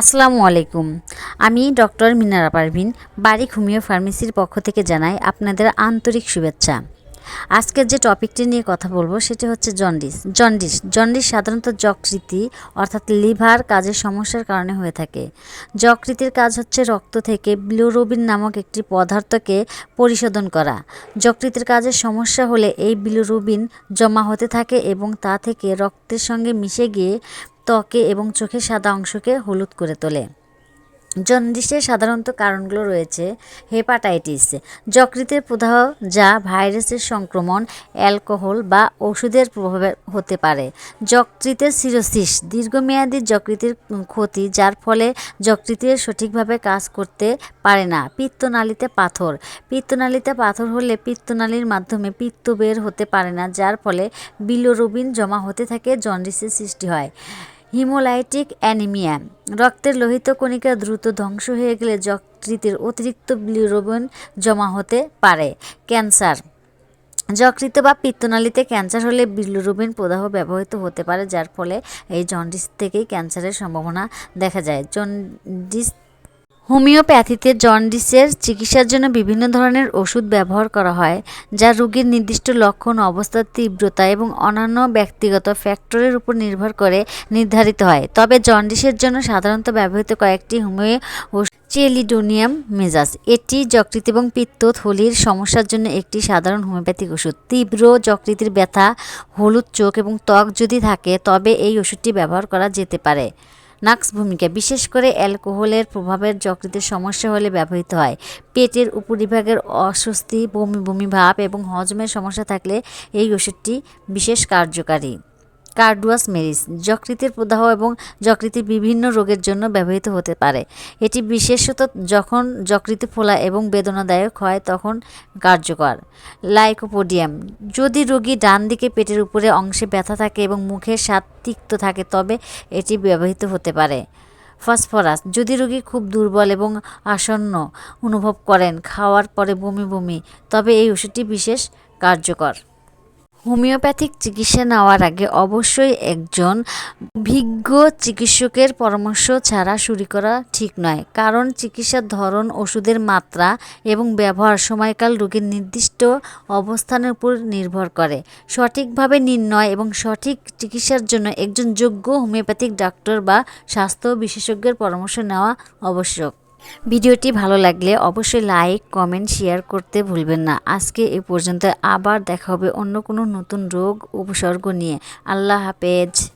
আসসালামু আলাইকুম। আমি ডক্টর মিনারা পারভিন বাড়ি ঘুমিয়ে ফার্মেসির পক্ষ থেকে জানাই আপনাদের আন্তরিক শুভেচ্ছা। আজকের যে টপিকটি নিয়ে কথা বলব সেটি হচ্ছে জন্ডিস। জন্ডিস জন্ডিস সাধারণত যকৃতি অর্থাৎ লিভার কাজের সমস্যার কারণে হয়ে থাকে। যকৃতির কাজ হচ্ছে রক্ত থেকে বিলিরুবিন নামক একটি পদার্থকে পরিশোধন করা। যকৃতির কাজের সমস্যা হলে এই বিলিরুবিন জমা হতে থাকে এবং তা থেকে রক্তের সঙ্গে মিশে গিয়ে ত্বকে এবং চোখের সাদা অংশকে হলুদ করে তোলে। জন্ডিসের সাধারণত কারণগুলো রয়েছে হেপাটাইটিস যকৃতের প্রদাহ যা ভাইরাসের সংক্রমণ, অ্যালকোহল বা ওষুধের প্রভাবে হতে পারে। যকৃতের সিরোসিস, দীর্ঘমেয়াদী যকৃতের ক্ষতি যার ফলে যকৃতের সঠিকভাবে কাজ করতে পারে না। পিত্তনালীতে পাথর পিত্তনালীতে পাথর হলে পিত্তনালীর মাধ্যমে পিত্ত বের হতে পারে না, যার ফলে বিলোরুবিন জমা হতে থাকে, জন্ডিসের সৃষ্টি হয়। Haemolytic anaemia. রক্তের লোহিত কণিকা দ্রুত ধ্বংস হয়ে গেলে যকৃতের অতিরিক্ত বিলিরোবন জমা হতে পারে, ক্যান্সার। যকৃত বা পিত্তনালীতে ক্যান্সার হলে বিলিরুবিন প্রদাহ ব্যবহৃত হতে পারে, যার ফলে এই জন্ডিস থেকেই ক্যান্সারের সম্ভাবনা দেখা যায়। জন্ডিস হোমিওপ্যাথিতে জন্ডিসের চিকিৎসার জন্য বিভিন্ন ধরনের ওষুধ ব্যবহার করা হয়, যা রোগীর নির্দিষ্ট লক্ষণ অবস্থার তীব্রতা এবং অন্যান্য ব্যক্তিগত ফ্যাক্টরের উপর নির্ভর করে নির্ধারিত হয়। তবে জন্ডিসের জন্য সাধারণত ব্যবহৃত কয়েকটি হোমিও চেলিডোনিয়াম মেজাজ। এটি যকৃত এবং পিত্ত থলির সমস্যার জন্য একটি সাধারণ হোমিওপ্যাথিক ওষুধ। তীব্র যকৃতির ব্যথা, হলুদ চোখ এবং ত্বক যদি থাকে, তবে এই ওষুধটি ব্যবহার করা যেতে পারে। নাক্স ভূমিকা, বিশেষ করে অ্যালকোহলের প্রভাবের যকৃতের সমস্যা হলে ব্যবহৃত হয়। পেটের উপরিভাগের অস্বস্তি, বমি বমি ভাব এবং হজমের সমস্যা থাকলে এই ওষুধটি বিশেষ কার্যকারী। কার্ডুয়াস মেরিস, যকৃতের প্রদাহ এবং যকৃতির বিভিন্ন রোগের জন্য ব্যবহৃত হতে পারে। এটি বিশেষত যখন যকৃতি ফোলা এবং বেদনাদায়ক হয় তখন কার্যকর। লাইকোপোডিয়াম, যদি রোগী ডান দিকে পেটের উপরে অংশে ব্যথা থাকে এবং মুখের স্বাদ তিক্ত থাকে, তবে এটি ব্যবহৃত হতে পারে। ফসফরাস, যদি রোগী খুব দুর্বল এবং আসন্ন অনুভব করেন, খাওয়ার পরে বমি বমি, তবে এই ওষুধটি বিশেষ কার্যকর। হোমিওপ্যাথিক চিকিৎসা নেওয়ার আগে অবশ্যই একজন অভিজ্ঞ চিকিৎসকের পরামর্শ ছাড়া শুরু করা ঠিক নয়। কারণ চিকিৎসার ধরন, ওষুধের মাত্রা এবং ব্যবহার সময়কাল রোগীর নির্দিষ্ট অবস্থানের উপর নির্ভর করে। সঠিকভাবে নির্ণয় এবং সঠিক চিকিৎসার জন্য একজন যোগ্য হোমিওপ্যাথিক ডাক্তার বা স্বাস্থ্য বিশেষজ্ঞের পরামর্শ নেওয়া আবশ্যক। ভিডিওটি ভালো লাগলে অবশ্যই লাইক, কমেন্ট, শেয়ার করতে ভুলবেন না। আজকে এ পর্যন্ত আবার দেখা হবে অন্য কোনো নতুন রোগ, উপসর্গ নিয়ে। আল্লাহ হাফেজ।